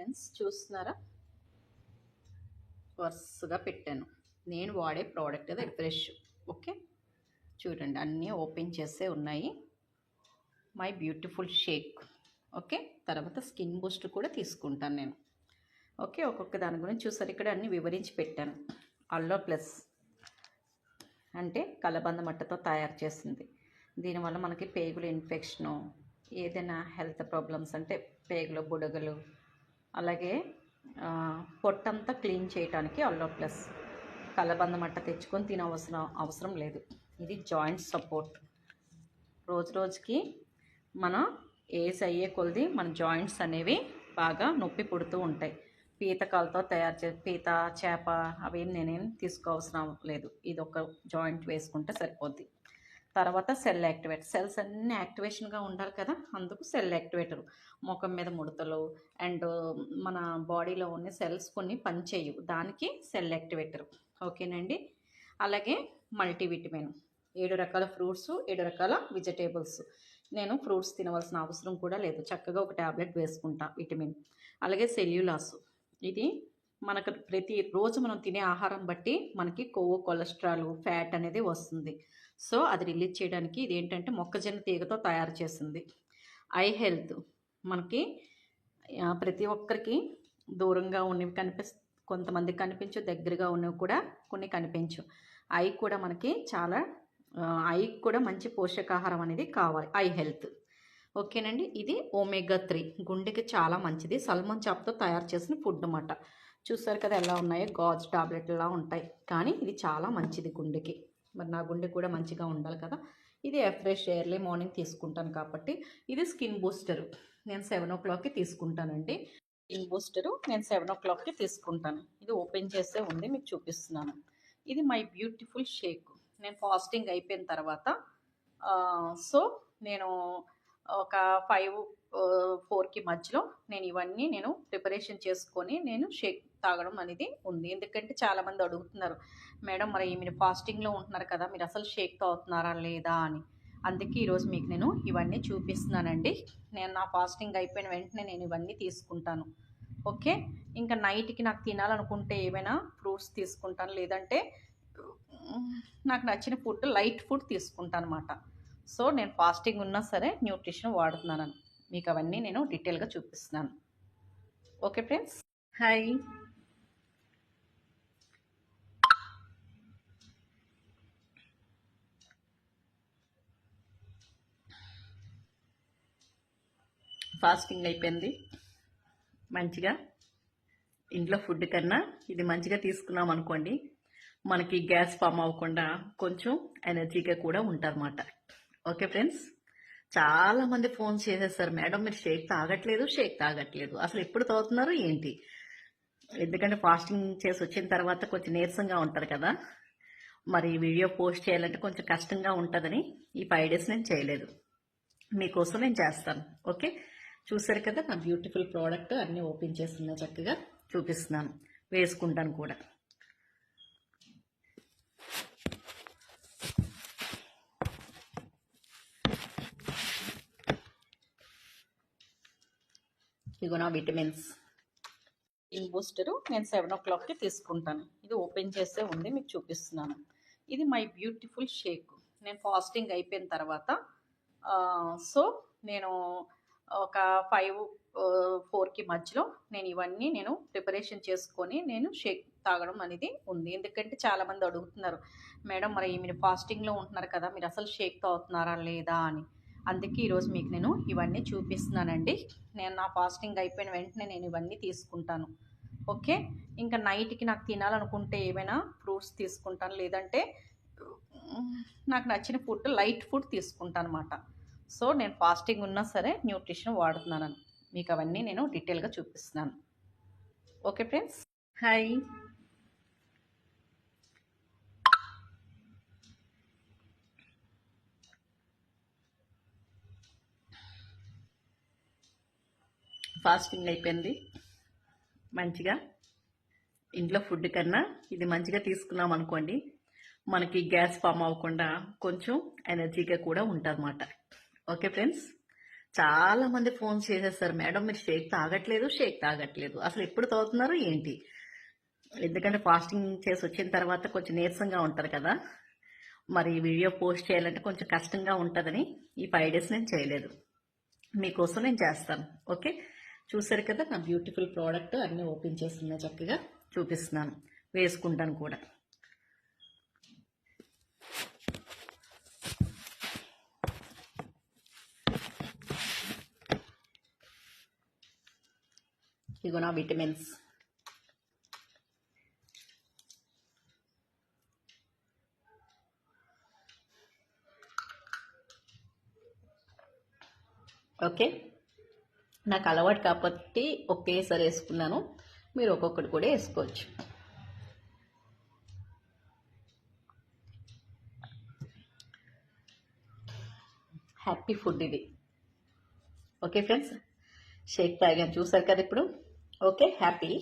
Friends చూస్తున్నారా? వరుసగా పెట్టాను. నేను వాడే ప్రోడక్ట్ అది ఫ్రెష్ ఓకే? చూడండి అన్నీ ఓపెన్ చేసే ఉన్నాయి. My beautiful shake okay? తర్వాత స్కిన్ బూస్ట్ కూడా తీసుకుంటాను నేను. ఓకే? ఒక్కొక్క దాని గురించి చూసారు ఇక్కడ అన్ని వివరించి పెట్టాను. అల్లో ప్లస్ అంటే కలబంద మట్టతో తయారు చేసింది. దీనివల్ల మనకి పేగుల ఇన్ఫెక్షను ఏదైనా హెల్త్ ప్రాబ్లమ్స్ అంటే పేగుల బుడగలు అలాగే పొట్టంతా క్లీన్ చేయడానికి అల్లో ప్లస్ కలబంద మట్ట తెచ్చుకొని తినవసరం అవసరం లేదు. ఇది జాయింట్ సపోర్ట్. రోజు రోజుకి మన ఏజ్ అయ్యే కొలది మన జాయింట్స్ అనేవి బాగా నొప్పి పుడుతూ ఉంటాయి. పీతకాలతో తయారు చే పీత చేప అవేం నేనేం తీసుకోవసరం లేదు. ఇది ఒక జాయింట్ వేసుకుంటే సరిపోద్ది. తర్వాత సెల్ యాక్టివేటర్. సెల్స్ అన్నీ యాక్టివేషన్గా ఉండాలి కదా అందుకు సెల్ యాక్టివేటర్. ముఖం మీద ముడతలు అండ్ మన బాడీలో ఉన్న సెల్స్ కొన్ని పనిచేయవు. దానికి సెల్ యాక్టివేటర్. ఓకేనండి? అలాగే మల్టీవిటమిన్. ఏడు రకాల ఫ్రూట్స్ ఏడు రకాల వెజిటేబుల్స్. నేను ఫ్రూట్స్ తినవలసిన అవసరం కూడా లేదు. చక్కగా ఒక ట్యాబ్లెట్ వేసుకుంటా విటమిన్. అలాగే సెల్యులాస్. ఇది మనకు ప్రతి రోజు మనం తినే ఆహారం బట్టి మనకి కొవ్వు కొలెస్ట్రాల్ ఫ్యాట్ అనేది వస్తుంది. సో అది రిలీజ్ చేయడానికి ఇది ఏంటంటే మొక్కజొన్న తీగతో తయారు చేసింది ఐ హెల్త్ మనకి ప్రతి ఒక్కరికి దూరంగా ఉన్నవి కనిపిస్ కొంతమందికి కనిపించు దగ్గరగా ఉన్నవి కూడా కొన్ని కనిపించు. ఐ కూడా మనకి చాలా ఐ ఐకి కూడా మంచి పోషకాహారం అనేది కావాలి ఐ హెల్త్. ఓకేనండి? ఇది ఓమేగా త్రీ గుండెకి చాలా మంచిది. సల్మాన్ చాప్తో తయారు చేసిన ఫుడ్ అన్నమాట. చూసారు కదా ఎలా ఉన్నాయో? గాజు టాబ్లెట్లా ఉంటాయి. కానీ ఇది చాలా మంచిది గుండెకి. మరి నా గుండె కూడా మంచిగా ఉండాలి కదా. ఇది ఫ్రెష్ ఎయిర్లీ మార్నింగ్ తీసుకుంటాను కాబట్టి ఇది స్కిన్ బూస్టర్. నేను సెవెన్ ఓ క్లాక్కి తీసుకుంటానండి. స్కిన్ బూస్టరు నేను సెవెన్ ఓ క్లాక్కి తీసుకుంటాను. ఇది ఓపెన్ చేసే ఉంది మీకు చూపిస్తున్నాను. ఇది మై బ్యూటిఫుల్ షేక్. నేను ఫాస్టింగ్ అయిపోయిన తర్వాత సో నేను ఒక ఫైవ్ ఫోర్కి మధ్యలో నేను ఇవన్నీ నేను ప్రిపరేషన్ చేసుకొని నేను షేక్ తాగడం అనేది ఉంది. ఎందుకంటే చాలామంది అడుగుతున్నారు మేడం మరి మీరు ఫాస్టింగ్లో ఉంటున్నారు కదా మీరు అసలు షేక్ తాగుతున్నారా లేదా అని. అందుకే ఈరోజు మీకు నేను ఇవన్నీ చూపిస్తున్నానండి. నేను నా ఫాస్టింగ్ అయిపోయిన వెంటనే నేను ఇవన్నీ తీసుకుంటాను. ఓకే? ఇంకా నైట్కి నాకు తినాలనుకుంటే ఏమైనా ఫ్రూట్స్ తీసుకుంటాను. లేదంటే నాకు నచ్చిన ఫుడ్ లైట్ ఫుడ్ తీసుకుంటాను అనమాట సో నేను ఫాస్టింగ్ ఉన్నా సరే న్యూట్రిషన్ వాడుతున్నాను మీకు అవన్నీ నేను డీటెయిల్గా చూపిస్తున్నాను. Okay friends? హాయ్. ఫాస్టింగ్ అయిపోయింది. మంచిగా ఇంట్లో ఫుడ్ కన్నా ఇది మంచిగా తీసుకున్నాం అనుకోండి మనకి గ్యాస్ ఫామ్ అవ్వకుండా కొంచెం ఎనర్జీగా కూడా ఉంటారన్నమాట. Okay friends? చాలా మంది ఫోన్ చేసేస్తారు మేడం మీరు షేక్ తాగట్లేదు షేక్ తాగట్లేదు. అసలు ఎప్పుడు తాగుతున్నారు ఏంటి? ఎందుకంటే ఫాస్టింగ్ చేసి వచ్చిన తర్వాత కొంచెం నీరసంగా ఉంటారు కదా. మరి వీడియో పోస్ట్ చేయాలంటే కొంచెం కష్టంగా ఉంటుందని ఈ ఫైవ్ డేస్ నేను చేయలేదు. మీకోసం నేను చేస్తాను. ఓకే? చూసారు కదా నా బ్యూటిఫుల్ ప్రోడక్ట్ అన్నీ ఓపెన్ చేస్తున్నా చక్కగా చూపిస్తున్నాను. వేసుకుంటాను కూడా. ఇగో నా విటమిన్స్. ఇన్ బూస్టరు నేను సెవెన్ ఓ క్లాక్కి తీసుకుంటాను. ఇది ఓపెన్ చేసే ఉంది మీకు చూపిస్తున్నాను. ఇది మై బ్యూటిఫుల్ షేక్. నేను ఫాస్టింగ్ అయిపోయిన తర్వాత సో నేను ఒక ఫైవ్ ఫోర్కి మధ్యలో నేను ఇవన్నీ నేను ప్రిపరేషన్ చేసుకొని నేను షేక్ తాగడం అనేది ఉంది. ఎందుకంటే చాలామంది అడుగుతున్నారు మేడం మరి మీరు ఫాస్టింగ్లో ఉంటున్నారు కదా మీరు అసలు షేక్ తాగుతున్నారా లేదా? అని. అందుకే ఈరోజు మీకు నేను ఇవన్నీ చూపిస్తున్నానండి. నేను నా ఫాస్టింగ్ అయిపోయిన వెంటనే నేను ఇవన్నీ తీసుకుంటాను. ఓకే? ఇంకా నైట్కి నాకు తినాలనుకుంటే ఏమైనా ఫ్రూట్స్ తీసుకుంటాను. లేదంటే నాకు నచ్చిన ఫుడ్ లైట్ ఫుడ్ తీసుకుంటాను అనమాట సో నేను ఫాస్టింగ్ ఉన్నా సరే న్యూట్రిషన్ వాడుతున్నాను మీకు అవన్నీ నేను డీటెయిల్గా చూపిస్తున్నాను. Okay friends? హాయ్. ఫాస్టింగ్ అయిపోయింది. మంచిగా. ఇంట్లో ఫుడ్ కన్నా ఇది మంచిగా తీసుకున్నాం అనుకోండి మనకి గ్యాస్ ఫామ్ అవ్వకుండా కొంచెం ఎనర్జీగా కూడా ఉంటుంది ఓకే ఫ్రెండ్స్? చాలా మంది ఫోన్ చేసేస్తారు. మేడం మీరు షేక్ తాగట్లేదు షేక్ తాగట్లేదు. అసలు ఎప్పుడు తాగుతున్నారు ఏంటి? ఎందుకంటే ఫాస్టింగ్ చేసి వచ్చిన తర్వాత కొంచెం నీరసంగా ఉంటారు కదా. మరి ఈ వీడియో పోస్ట్ చేయాలంటే కొంచెం కష్టంగా ఉంటుందని ఈ ఫైవ్ డేస్ నేను చేయలేదు. మీకోసం నేను చేస్తాను. ఓకే? చూసారు కదా నా బ్యూటిఫుల్ ప్రోడక్ట్ అన్నీ ఓపెన్ చేస్తున్నా చక్కగా. చూపిస్తున్నాను. వేసుకుంటాను కూడా. ఇగో నా విటమిన్స్. ఓకే. నాకు అలవాటు కాబట్టి ఒకేసారి వేసుకున్నాను. మీరు ఒక్కొక్కటి కూడా వేసుకోవచ్చు. హ్యాపీ ఫుడ్ ఇది. ఓకే ఫ్రెండ్స్ షేక్ తాగాను. చూసారు కదా ఇప్పుడు? Okay happy